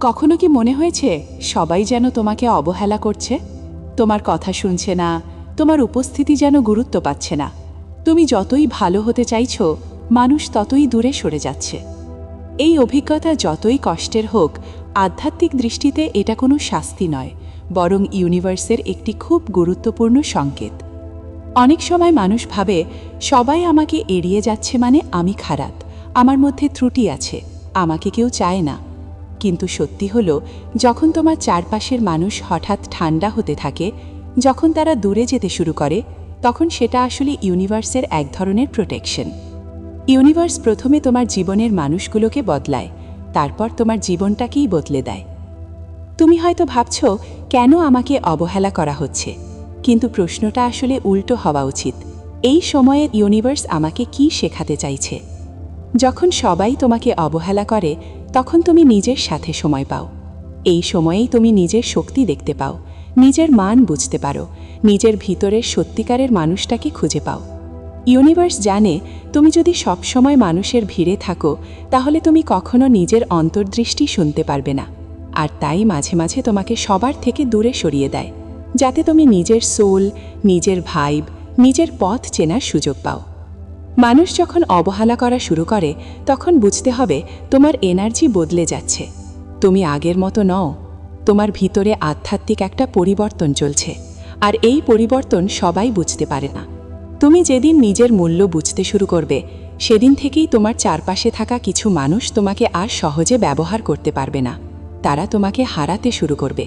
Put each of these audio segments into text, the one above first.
কখনো কি মনে হয়েছে সবাই যেন তোমাকে অবহেলা করছে? তোমার কথা শুনছে না, তোমার উপস্থিতি যেন গুরুত্ব পাচ্ছে না। তুমি যতই ভালো হতে চাইছ, মানুষ ততই দূরে সরে যাচ্ছে। এই অভিজ্ঞতা যতই কষ্টের হোক, আধ্যাত্মিক দৃষ্টিতে এটা কোনো শাস্তি নয়, বরং ইউনিভার্সের একটি খুব গুরুত্বপূর্ণ সংকেত। অনেক সময় মানুষ ভাবে, সবাই আমাকে এড়িয়ে যাচ্ছে মানে আমি খারাপ, আমার মধ্যে ত্রুটি আছে, আমাকে কেউ চায় না। কিন্তু সত্যি হলো, যখন তোমার চারপাশের মানুষ হঠাৎ ঠান্ডা হতে থাকে, যখন তারা দূরে যেতে শুরু করে, তখন সেটা আসলে ইউনিভার্সের এক ধরনের প্রোটেকশন ইউনিভার্স প্রথমে তোমার জীবনের মানুষগুলোকে বদলায়, তারপর তোমার জীবনটাকেই বদলে দেয়। তুমি হয়তো ভাবছ, কেন আমাকে অবহেলা করা হচ্ছে? কিন্তু প্রশ্নটা আসলে উল্টো হওয়া উচিত। এই সময়ে ইউনিভার্স আমাকে কি শেখাতে চাইছে? যখন সবাই তোমাকে অবহেলা করে তখন তুমি নিজের সাথে সময় পাও। এই সময়েই তুমি নিজের শক্তি দেখতে পাও, নিজের মান বুঝতে পারো, নিজের ভিতরের সত্যিকারের মানুষটাকে খুঁজে পাও। ইউনিভার্স জানে, তুমি যদি সবসময় মানুষের ভিড়ে থাকো, তাহলে তুমি কখনো নিজের অন্তর্দৃষ্টি শুনতে পারবে না। আর তাই মাঝে মাঝে তোমাকে সবার থেকে দূরে সরিয়ে দেয়, যাতে তুমি নিজের সোল নিজের ভাইব নিজের পথ চেনার সুযোগ পাও। মানুষ যখন অবহেলা করা শুরু করে, তখন বুঝতে হবে তোমার এনার্জি বদলে যাচ্ছে। তুমি আগের মতো নও। তোমার ভিতরে আধ্যাত্মিক একটা পরিবর্তন চলছে। আর এই পরিবর্তন সবাই বুঝতে পারে না। তুমি যেদিন নিজের মূল্য বুঝতে শুরু করবে, সেদিন থেকেই তোমার চারপাশে থাকা কিছু মানুষ তোমাকে আর সহজে ব্যবহার করতে পারবে না। তারা তোমাকে হারাতে শুরু করবে।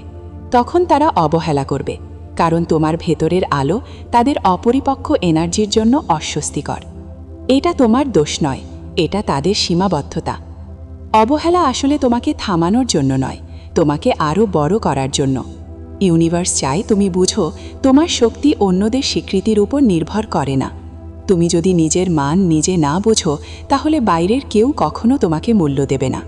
তখন তারা অবহেলা করবে। কারণ তোমার ভেতরের আলো তাদের অপরিপক্ষ এনার্জির জন্য অস্বস্তিকর। এটা তোমার দোষ নয়, এটা তাদের সীমাবদ্ধতা। অবহেলা আসলে তোমাকে থামানোর জন্য নয়, তোমাকে আরও বড় করার জন্য। ইউনিভার্স চায় তুমি বুঝো, তোমার শক্তি অন্যদের স্বীকৃতির উপর নির্ভর করে না। তুমি যদি নিজের মান নিজে না বোঝো, তাহলে বাইরের কেউ কখনো তোমাকে মূল্য দেবে না।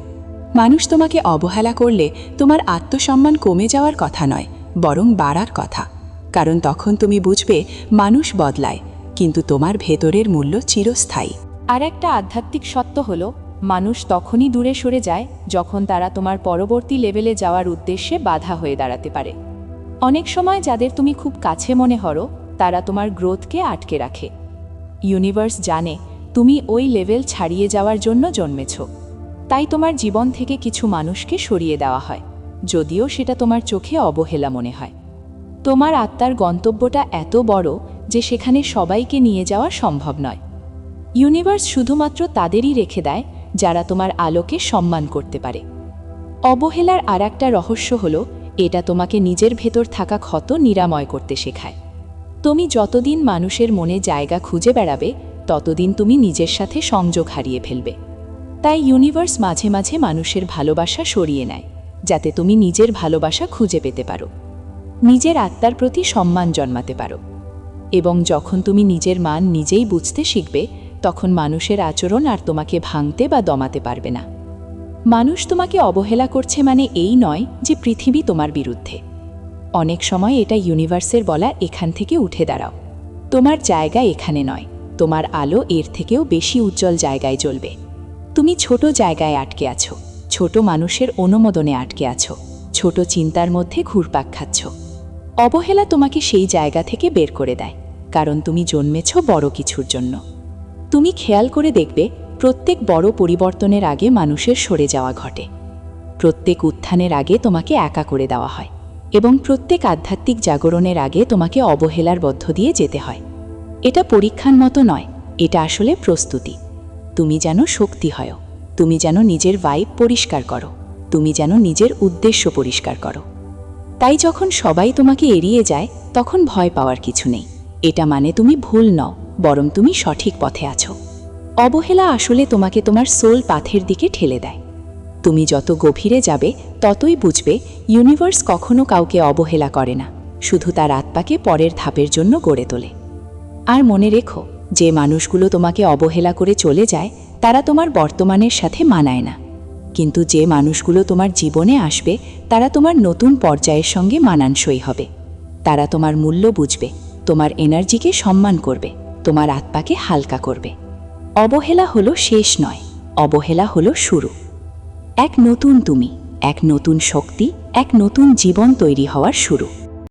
মানুষ তোমাকে অবহেলা করলে তোমার আত্মসম্মান কমে যাওয়ার কথা নয়, বরং বাড়ার কথা। কারণ তখন তুমি বুঝবে, মানুষ বদলায় কিন্তু তোমার ভেতরের মূল্য চিরস্থায়ী। আর একটা আধ্যাত্মিক সত্য হল, মানুষ তখনই দূরে সরে যায় যখন তারা তোমার পরবর্তী লেভেলে যাওয়ার উদ্দেশ্যে বাধা হয়ে দাঁড়াতে পারে। অনেক সময় যাদের তুমি খুব কাছে মনে হরো, তারা তোমার গ্রোথকে আটকে রাখে। ইউনিভার্স জানে, তুমি ওই লেভেল ছাড়িয়ে যাওয়ার জন্য জন্মেছ। তাই তোমার জীবন থেকে কিছু মানুষকে সরিয়ে দেওয়া হয়, যদিও সেটা তোমার চোখে অবহেলা মনে হয়। তোমার আত্মার গন্তব্যটা এত বড় যে সেখানে সবাইকে নিয়ে যাওয়া সম্ভব নয়। ইউনিভার্স শুধুমাত্র তাদেরই রেখে দেয়, যারা তোমার আলোকে সম্মান করতে পারে। অবহেলার আর একটা রহস্য হলো, এটা তোমাকে নিজের ভেতর থাকা ক্ষত নিরাময় করতে শেখায়। তুমি যতদিন মানুষের মনে জায়গা খুঁজে বেড়াবে, ততদিন তুমি নিজের সাথে সংযোগ হারিয়ে ফেলবে। তাই ইউনিভার্স মাঝে মাঝে মানুষের ভালোবাসা সরিয়ে নেয়, যাতে তুমি নিজের ভালোবাসা খুঁজে পেতে পারো। নিজের আত্মার প্রতি সম্মান জন্মাতে পারো। এবং যখন তুমি নিজের মান নিজেই বুঝতে শিখবে, তখন মানুষের আচরণ আর তোমাকে ভাঙতে বা দমাতে পারবে না। মানুষ তোমাকে অবহেলা করছে মানে এই নয় যে পৃথিবী তোমার বিরুদ্ধে। অনেক সময় এটা ইউনিভার্সের বলা এখান থেকে উঠে দাঁড়াও। তোমার জায়গা এখানে নয়, তোমার আলো এর থেকেও বেশি উজ্জ্বল জায়গায় জ্বলবে। তুমি ছোট জায়গায় আটকে আছো, ছোট মানুষের অনুমোদনে আটকে আছো, ছোট চিন্তার মধ্যে ঘুরপাক খাচ্ছ। অবহেলা তোমাকে সেই জায়গা থেকে বের করে দেয়। কারণ তুমি জন্মেছ বড় কিছুর জন্য। তুমি খেয়াল করে দেখবে, প্রত্যেক বড় পরিবর্তনের আগে মানুষের সরে যাওয়া ঘটে। প্রত্যেক উত্থানের আগে তোমাকে একা করে দেওয়া হয় এবং প্রত্যেক আধ্যাত্মিক জাগরণের আগে তোমাকে অবহেলার বদ্ধ দিয়ে যেতে হয়। এটা পরীক্ষার মতো নয়, এটা আসলে প্রস্তুতি। তুমি যেন শক্তি হয়, তুমি যেন নিজের ভাইব পরিষ্কার করো, তুমি যেন নিজের উদ্দেশ্য পরিষ্কার করো। তাই যখন সবাই তোমাকে এড়িয়ে যায়, তখন ভয় পাওয়ার কিছু নেই। এটা মানে তুমি ভুল নও, বরং তুমি সঠিক পথে আছো। অবহেলা আসলে তোমাকে তোমার সোল পাথের দিকে ঠেলে দেয়। তুমি যত গভীরে যাবে, ততই বুঝবে ইউনিভার্স কখনো কাউকে অবহেলা করে না, শুধু তার আত্মাকে পরের ধাপের জন্য গড়ে তোলে। আর মনে রেখো, যে মানুষগুলো তোমাকে অবহেলা করে চলে যায়, তারা তোমার বর্তমানের সাথে মানায় না। কিন্তু যে মানুষগুলো তোমার জীবনে আসবে, তারা তোমার নতুন পর্যায়ের সঙ্গে মানানসই হবে। তারা তোমার মূল্য বুঝবে তোমার এনার্জিকে সম্মান করবে, তোমার আত্মাকে হালকা করবে। অবহেলা হল শেষ নয়, অবহেলা হল শুরু। এক নতুন তুমি, এক নতুন শক্তি, এক নতুন জীবন তৈরি হওয়ার শুরু।